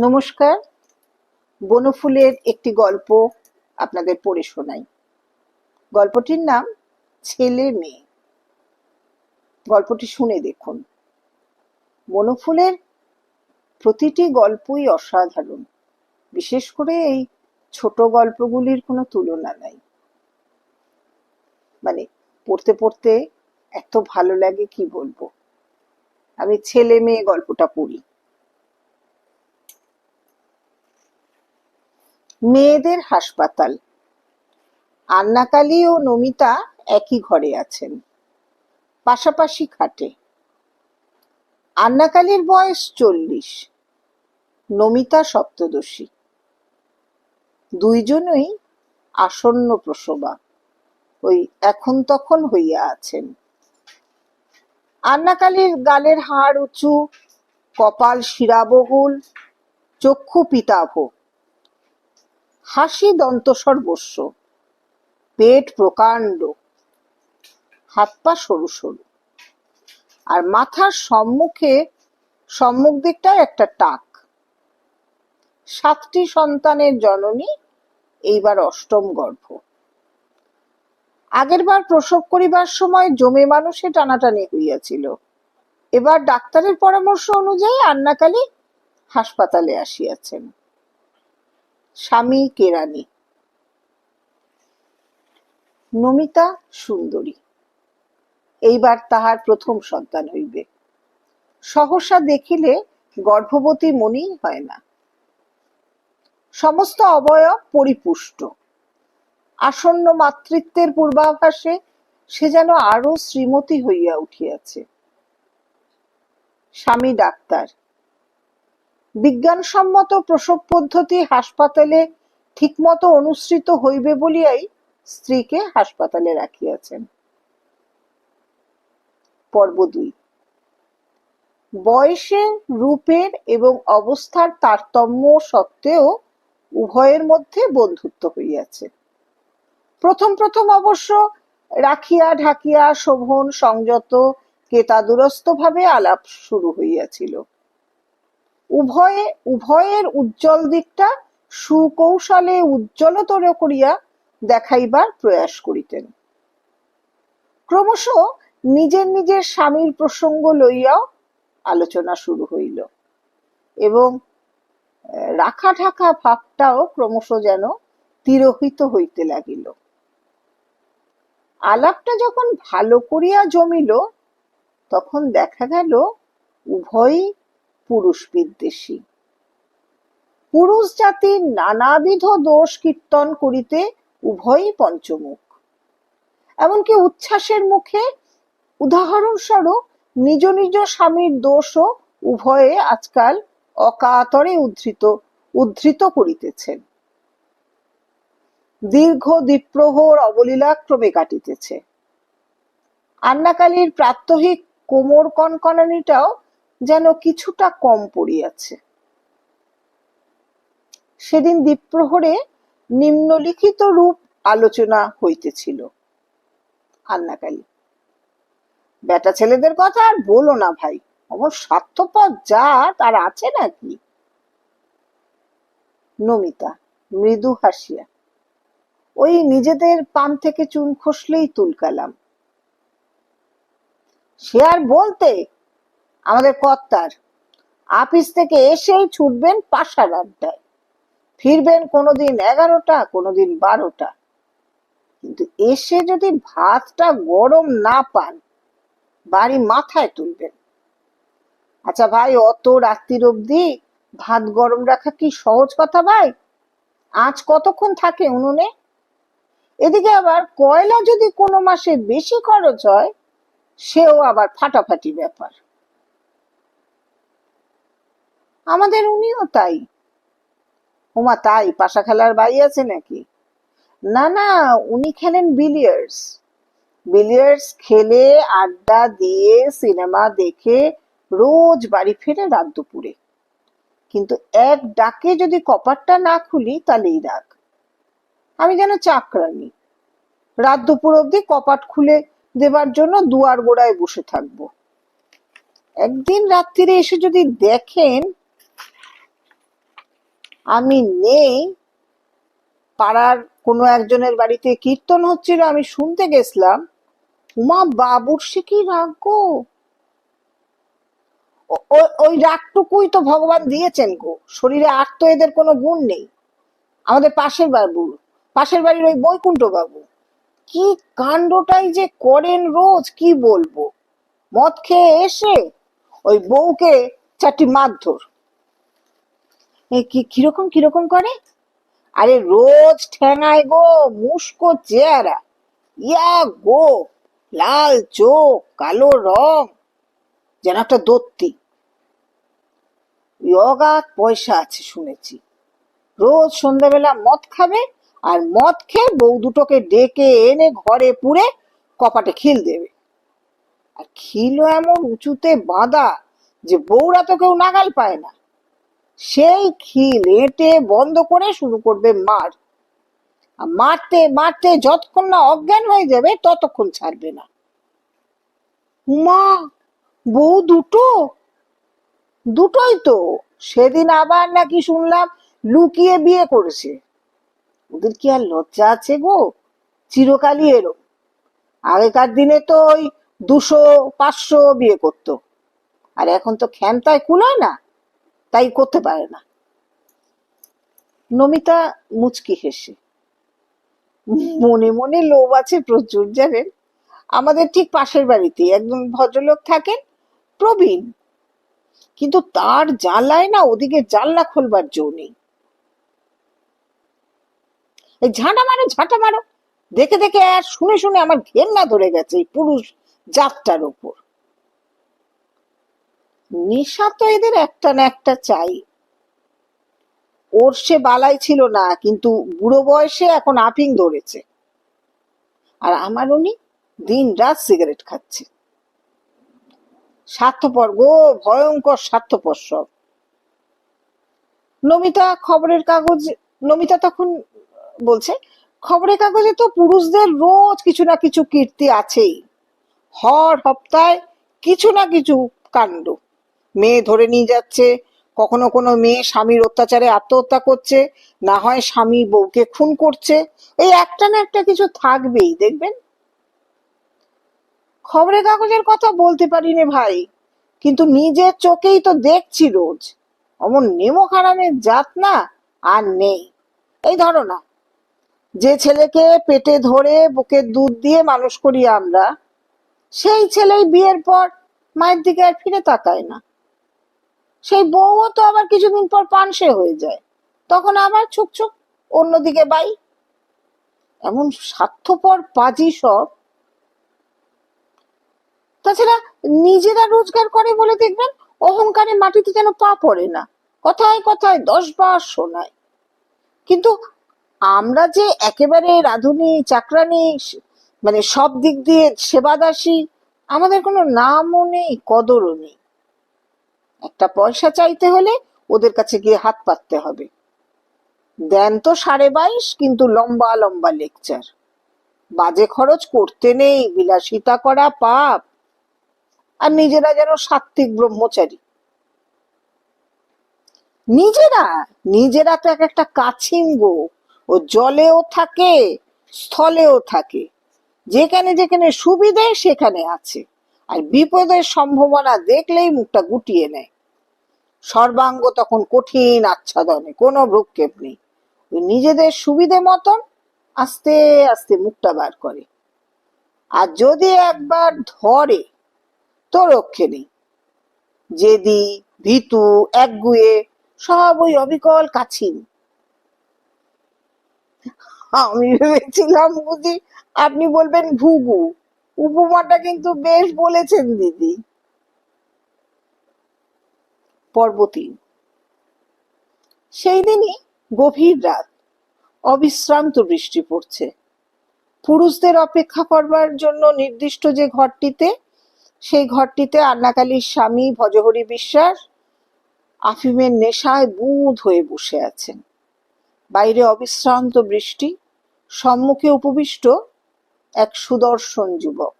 নমস্কার। বনফুলের একটি গল্প আপনাদের পড়ে শোনাই। গল্পটির নাম, ছেলে মেয়ে। গল্পটি শুনে দেখুন। বনফুলের প্রতিটি গল্পই অসাধারণ। বিশেষ করে এই ছোট গল্পগুলির কোনো তুলনা নাই। মানে পড়তে পড়তে এত ভালো লাগে কি বলব? আমি ছেলে মেয়ে গল্পটা পড়ি। মেয়েদের হাসপাতাল। আন্নাকালী ও নমিতা একই ঘরে আছেন। পাশাপাশি খাটে। আন্নাকালীর বয়স চল্লিশ। নমিতা সপ্তদশী। দুইজনই আসন্ন প্রসবা। ওই এখন তখন হইয়া আছেন। আন্নাকালীর গালের হাড় উঁচু, কপাল শিরাবহুল, চক্ষু পিতাভ। হাসি দন্তসর্বস্ব পেট প্রকাণ্ড। হাত পা সরু সরু। আর মাথার সম্মুখে, সম্মুখ দিকটায় একটা টাক। সাতটি সন্তানের জননী, এইবার অষ্টম গর্ভ। আগেরবার প্রসব করিবার সময় জমে মানুষে টানাটানি হইয়াছিল। এবার ডাক্তারের পরামর্শ অনুযায়ী আন্নাকালী হাসপাতালে আসিয়াছেন। স্বামী কেরানি নমিতা সুন্দরী। এইবার তাহার প্রথম সন্তান হইবে। সহসা দেখিলে গর্ভবতী মনেই হয় না। সমস্ত অবয়ব পরিপুষ্ট। আসন্ন মাতৃত্বের পূর্বাভাসে সে যেন আরও শ্রীমতী হইয়া উঠিয়াছে। স্বামী ডাক্তার। বিজ্ঞানসম্মত প্রসব পদ্ধতি হাসপাতালে ঠিকমতো অনুসৃত হইবে বলিয়াই স্ত্রীকে হাসপাতালে রাখিয়াছেন। পর্ব দুই। বয়সের রূপের এবং অবস্থার তারতম্য সত্ত্বেও উভয়ের মধ্যে বন্ধুত্ব হইয়াছে। প্রথম প্রথম অবশ্য রাখিয়া ঢাকিয়া শোভন সংযত কেতাদুরস্ত ভাবে আলাপ শুরু হইয়াছিল। উভয়ে, উভয়ের উজ্জ্বল দিকটা সুকৌশলে উজ্জ্বলতর করিয়া দেখাইবার প্রয়াস করিতেন। ক্রমশ নিজের নিজের স্বামীর প্রসঙ্গ লইয়াও আলোচনা শুরু হইল এবং রাখা ঢাকা ভাবটাও ক্রমশ যেন তিরোহিত হইতে লাগিল। আলাপটা যখন ভালো করিয়া জমিল, তখন দেখা গেল উভয়ই পুরুষ বিদ্বেষী পুরুষ জাতির নানাবিধ দোষ কীর্তন করিতে উভয়ই পঞ্চমুখ। এমনকি উচ্ছ্বাসের মুখে উদাহরণস্বরূপ নিজ নিজ স্বামীর দোষও উভয়ে আজকাল অকাতরে উদ্ধৃত উদ্ধৃত করিতেছেন। দীর্ঘ দ্বীপ্রহর অবলীলাক্রমে কাটিতেছে। আন্নাকালীর প্রাত্যহিক কোমর কনকনানিটাও যেন কিছুটা কম পড়িয়াছে। সেদিন দ্বীপ্রহরে নিম্নলিখিত রূপ আলোচনা হইতেছিল। আন্নাকালী বেটা ছেলেদের কথা আর বলো না ভাই, অমর স্বার্থপর যা তার আছে নাকি? নমিতা মৃদু হাসিয়া, ওই নিজেদের পান থেকে চুন খসলেই তুলকালাম। সে আর বলতে আমাদের কর্তার। আপিস থেকে এসেই ছুটবেন পাশার আড্ডায়। ফিরবেন কোনোদিন এগারোটা, কোনোদিন বারোটা। কিন্তু এসে যদি ভাতটা গরম না পান, বাড়ি মাথায় তুলবেন। আচ্ছা ভাই, অত রাত্রির অবধি ভাত গরম রাখা কি সহজ কথা ভাই? আজ কতক্ষণ থাকে উনুনে? এদিকে আবার কয়লা যদি কোনো মাসে বেশি খরচ হয়, সেও আবার ফাটাফাটি ব্যাপার। আমাদের উনিও তাই। ওমা তাই, পাশা খেলার বাই আছে নাকি? না না, উনি খেলেন বিলিয়ার্ডস। বিলিয়ার্ডস খেলে, আড্ডা দিয়ে, সিনেমা দেখে রোজ বাড়ি ফিরে রাত দুপুরে। কিন্তু এক ডাকে যদি কপারটা না খুলি, তাহলেই রাগ। আমি যেন চাকরানি। রাত দুপুর অবধি কপাট খুলে দেবার জন্য দুয়ার গোড়ায় বসে থাকব। একদিন রাত্রিরে এসে যদি দেখেন আমি নেই। পাড়ার কোনো একজনের বাড়িতে কীর্তন হচ্ছিল, আমি শুনতে গেছিলাম। উমা, বাবুর সে কি রাগ গো? ওই রাগটুকুই তো ভগবান দিয়েছেন গো। শরীরে আর তো এদের কোনো গুণ নেই। আমাদের পাশের বাবু, পাশের বাড়ির ওই বৈকুণ্ঠ বাবু। কি কাণ্ডটাই যে করেন রোজ, কি বলব? মদ খেয়ে এসে ওই বউকে চারটি মারধর। কীরকম কীরকম করে? আরে রোজ ঠেঙায় গো, মুস্কো চেহারা। ইয়া গো, লাল চোখ, কালো রং, যেন একটা দত্তি। অগাধ পয়সা আছে শুনেছি। রোজ সন্ধ্যাবেলা মদ খাবে আর মদ খেয়ে বউ দুটোকে ডেকে এনে ঘরে পুরে কপাটে খিল দেবে। আর খিলও এমন উঁচুতে বাঁধা যে বউরা তো কেউ নাগাল পায় না। সেই খিল এঁটে বন্ধ করে শুরু করবে মার। মারতে মারতে যতক্ষণ না অজ্ঞান হয়ে যাবে, ততক্ষণ ছাড়বে না। উমা, বউ দুটো? দুটোই তো। সেদিন আবার নাকি শুনলাম লুকিয়ে বিয়ে করেছে। ওদের কি আর লজ্জা আছে গো? চিরকালই এরম। আগেকার দিনে তো ওই দুশো, পাঁচশো বিয়ে করতো। আর এখন তো ক্ষমতায় কুলায় না। তাই করতে পারে না। নমিতা মুচকি হেসে, মনে মনে লোভ আছে প্রচুর, জানেন? আমাদের ঠিক পাশের বাড়িতে একজন ভদ্রলোক থাকেন, প্রবীণ। কিন্তু তার জ্বালায় না ওদিকে জানলা খোলবার জো নেই। এই ঝাঁটা মারো ঝাঁটা মারো। দেখে দেখে আর শুনে শুনে আমার ঘেন্না ধরে গেছে এই পুরুষ জাতটার ওপর। নেশা তো এদের একটা না একটা চাই। ওর সে বালাই ছিল না, কিন্তু বুড়ো বয়সে এখন আপিং ধরেছে। আর আমার উনি দিন রাত সিগারেট খাচ্ছে। স্বার্থপর গো, ভয়ঙ্কর স্বার্থপর সব। নমিতা খবরের কাগজ, নমিতা তখন বলছে, খবরের কাগজে তো পুরুষদের রোজ কিছু না কিছু কীর্তি আছেই। হর হপ্তায় কিছু না কিছু কাণ্ড। মেয়ে ধরে নিয়ে যাচ্ছে। কখনো কোনো মেয়ে স্বামীর অত্যাচারে আত্মহত্যা করছে, না হয় স্বামী বউকে খুন করছে। এই একটা না একটা কিছু থাকবেই, দেখবেন? খবরের কাগজের কথা বলতে পারি নে ভাই, কিন্তু নিজের চোখেই তো দেখছি রোজ। অমন নেমো খারামের জাত না, আর নেই। এই ধরো না, যে ছেলেকে পেটে ধরে বুকের দুধ দিয়ে মানুষ করি আমরা, সেই ছেলেই বিয়ের পর মায়ের দিকে আর ফিরে তাকায় না। সেই বউও তো আবার কিছুদিন পর পানসে হয়ে যায়। তখন আবার ছুক ছুক অন্যদিকে বাই। এমন স্বার্থপর পাজি সব। তাছাড়া নিজেরা রোজগার করে বলে দেখবেন, অহংকারে মাটিতে যেন পা পড়ে না। কথায় কথায় দশ বার শোনায়। কিন্তু আমরা যে একেবারে রাধুনি, চাকরানি মানে সব দিক দিয়ে সেবাদাসী, আমাদের কোনো নামও নেই, কদরও নেই। একটা পয়সা চাইতে হলে ওদের কাছে গিয়ে হাত পাততে হবে। দেন তো সাড়ে বাইশ, কিন্তু লম্বা লম্বা লেকচার। বাজে খরচ করতে নেই, বিলাসিতা করা পাপ। আর নিজেরা যেন সাত্ত্বিক ব্রহ্মচারী। নিজেরা নিজেরা তো এক একটা কাছিম গো ও জলেও থাকে, স্থলেও থাকে। যেখানে যেখানে সুবিধে, সেখানে আছে। আর বিপদের সম্ভাবনা দেখলেই মুখটা গুটিয়ে নেয়। সর্বাঙ্গ তখন কঠিন আচ্ছাদনে, কোনো ভ্রুক্ষেপ নেই। নিজেদের সুবিধে মতন আস্তে আস্তে মুখটা বার করে। আর যদি একবার ধরে, তো রক্ষে নেই। জেদি, ভীতু, একগুয়ে, সব ওই অবিকল কাছিম আমি ভেবেছিলাম বুঝি আপনি বলবেন ঘুঘু। উপমাটা কিন্তু বেশ বলেছেন দিদি। পর্ব তিন সেই দিনই গভীর রাত, অবিশ্রান্ত বৃষ্টি পড়ছে। পুরুষদের অপেক্ষা করবার জন্য নির্দিষ্ট যে ঘরটিতে, সেই ঘরটিতে আন্নাকালীর স্বামী ভজহরি বিশ্বাস, আফিমের নেশায় বুঁদ হয়ে বসে আছেন। বাইরে অবিশ্রান্ত বৃষ্টি, সম্মুখে উপবিষ্ট এক সুদর্শন যুবক।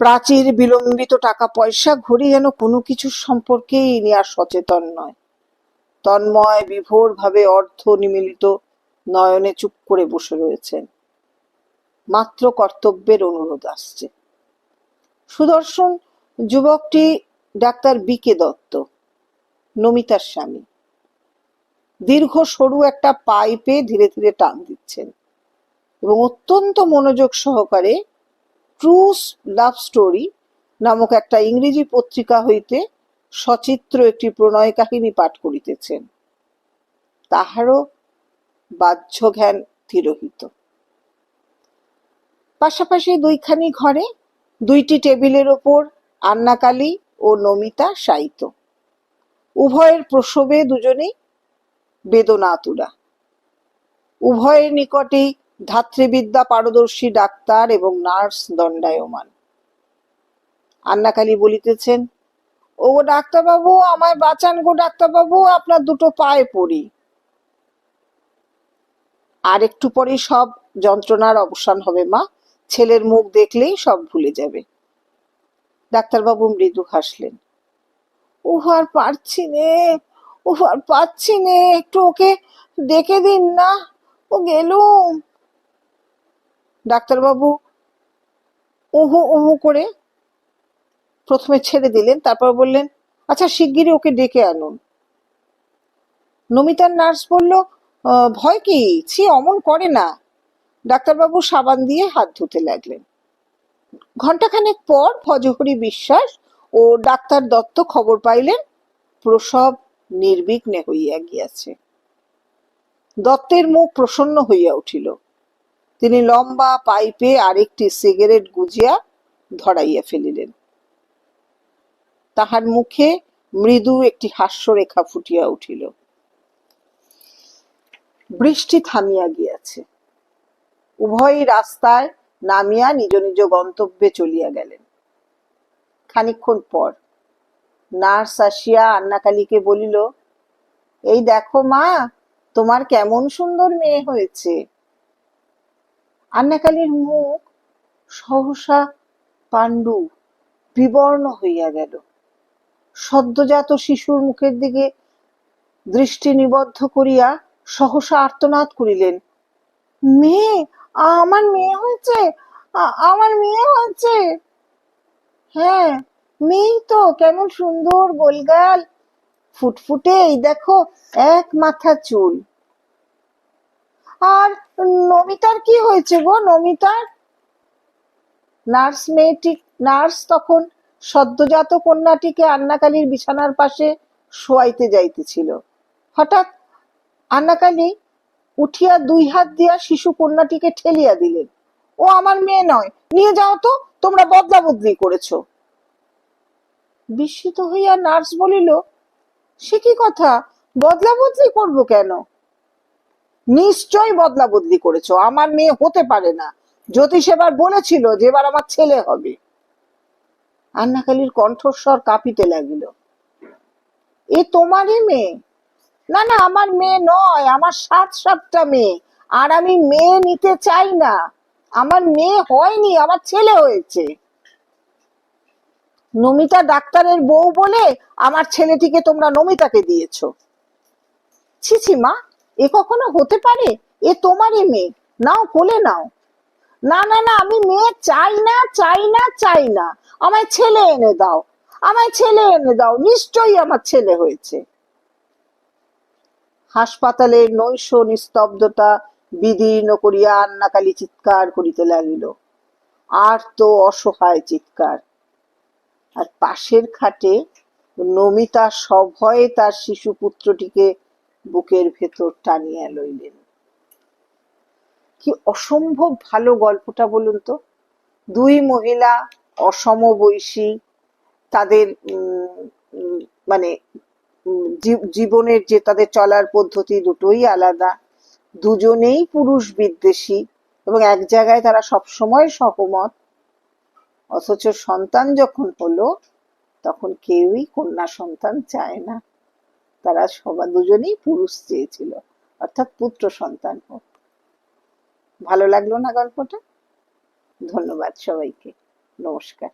প্রাচীর বিলম্বিত টাকা পয়সা ঘড়ি যেন কোনো কিছুর সম্পর্কেই ইনি আর সচেতন নয়। তন্ময় বিভোর ভাবে অর্ধ নিমিলিত নয়নে চুপ করে বসে রয়েছেন। মাত্র কর্তব্যের অনুরোধ আসছে। সুদর্শন যুবকটি ডাক্তার বিকে দত্ত, নমিতার স্বামী। দীর্ঘ সরু একটা পাইপে ধীরে ধীরে টান দিচ্ছেন। এবং অত্যন্ত মনোযোগ সহকারে ট্রুস লাভ স্টোরি নামক একটা ইংরেজি পত্রিকা হইতে সচিত্র একটি প্রণয় কাহিনী পাঠ করিতেছেন। তাহারও বাহ্য জ্ঞান তিরোহিত। পাশাপাশি দুইখানি ঘরে দুইটি টেবিলের ওপর আন্নাকালী ও নমিতা শায়িত। উভয়ের প্রসবে দুজনেই বেদনাতুরা। উভয়ের নিকটেই ধাত্রীবিদ্যা, পারদর্শী ডাক্তার এবং নার্স দণ্ডায়মান। আন্নাকালী বলিতেছেন, ও ডাক্তারবাবু, আমায় বাঁচান গো ডাক্তারবাবু, আপনার দুটো পায়ে পড়ি। আর একটু পরেই সব যন্ত্রণার অবসান হবে, মা। ছেলের মুখ দেখলেই সব ভুলে যাবে। ডাক্তারবাবু মৃদু হাসলেন, ও আর পারছি নে আর পাচ্ছি নে, একটু ওকে ডেকে দিন না, ও গেলুম। ডাক্তারবাবু ওহো ওহো করে প্রথমে ছেড়ে দিলেন তারপর বললেন আচ্ছা শিগগিরই ওকে ডেকে আনুন। নমিতার নার্স বলল "আহ, ভয় কি? ছি অমন করে না। ডাক্তারবাবু সাবান দিয়ে হাত ধুতে লাগলেন। ঘন্টাখানেক পর ভজহরি বিশ্বাস ও ডাক্তার দত্ত খবর পাইলেন প্রসব নির্বিঘ্নে হইয়া গিয়াছে। দত্তের মুখ প্রসন্ন হইয়া উঠিল। তিনি লম্বা পাইপে আরেকটি সিগারেট গুজিয়া ধরাইয়া ফেলিলেন। তাহার মুখে মৃদু একটি হাস্যরেখা ফুটিয়া উঠিল। বৃষ্টি থামিয়া গিয়াছে। উভয়ই রাস্তায় নামিয়া নিজ নিজ গন্তব্যে চলিয়া গেলেন। খানিকক্ষণ পর নার্স আসিয়া আন্নাকালীকে বলিল, এই দেখো মা, তোমার কেমন সুন্দর মেয়ে হয়েছে। আন্নাকালীর মুখ সহসা পাণ্ডু বিবর্ণ হইয়া গেল। সদ্যজাত শিশুর মুখের দিকে দৃষ্টি নিবদ্ধ করিয়া সহসা আর্তনাদ করিলেন, মেয়ে, আমার মেয়ে হয়েছে আমার মেয়ে হয়েছে। হ্যাঁ মেয়েই তো, কেমন সুন্দর গোলগাল। ফুটফুটে এই দেখো, এক মাথা চুল। আর নমিতার কি হয়েছে গো? নমিতার নার্স মেয়েটি নার্স তখন সদ্যজাত কন্যাটিকে আন্নাকালীর বিছানার পাশে শোয়াইতে যাইতেছিল। হঠাৎ আন্নাকালী উঠিয়া দুই হাত দিয়া শিশু কন্যাটিকে ঠেলিয়া দিলেন। ও আমার মেয়ে নয়, নিয়ে যাও তো, তোমরা বদলা বদলি করেছ। বিস্মিত হইয়া নার্স বলিল, সে কি কথা? বদলা বদলি করব কেন? নিশ্চয় বদলা বদলি করেছ, আমার মেয়ে হতে পারে না। জ্যোতিষ এবার বলেছিল যে এবার আমার ছেলে হবে। আন্নাকালীর কণ্ঠস্বর কাঁপিতে লাগিল। এ তোমারই মেয়ে? না না, আমার মেয়ে নয়, আমার সাত সাতটা মেয়ে, আর আমি মেয়ে নিতে চাই না। আমার মেয়ে হয়নি, আমার ছেলে হয়েছে। নমিতা ডাক্তারের বউ বলে আমার ছেলেটিকে তোমরা নমিতাকে দিয়েছ। ছি, মা এ কখনো হতে পারে? এ তোমারই মেয়ে। নাও, কোলে নাও। না না না, আমি মেয়ে চাই না চাই না চাই না। আমায় ছেলে এনে দাও। আমায় ছেলে এনে দাও। নিশ্চয়ই আমার ছেলে হয়েছে। হাসপাতালের নৈশ নিস্তব্ধতা বিদীর্ণ করিয়া আন্নাকালি চিৎকার করিতে লাগিল। আর তো অসহায় চিৎকার। আর পাশের খাটে নমিতা সভয়ে তার শিশু পুত্রটিকে বুকের ভেতর টানিয়া লইলেন। কি অসম্ভব ভালো গল্পটা বলুন তো। দুই মহিলা অসমবয়সী, তাদের মানে জীবনের যে তাদের চলার পদ্ধতি দুটোই আলাদা। দুজনেই পুরুষ বিদ্বেষী এবং এক জায়গায় তারা সবসময় সহমত। অথচ সন্তান যখন হলো, তখন কেউই কন্যা সন্তান চায় না। তারা সবাই দুজনেই পুরুষ চেয়েছিল, অর্থাৎ পুত্র সন্তান হোক ভালো লাগল না গল্পটা? ধন্যবাদ সবাইকে। নমস্কার।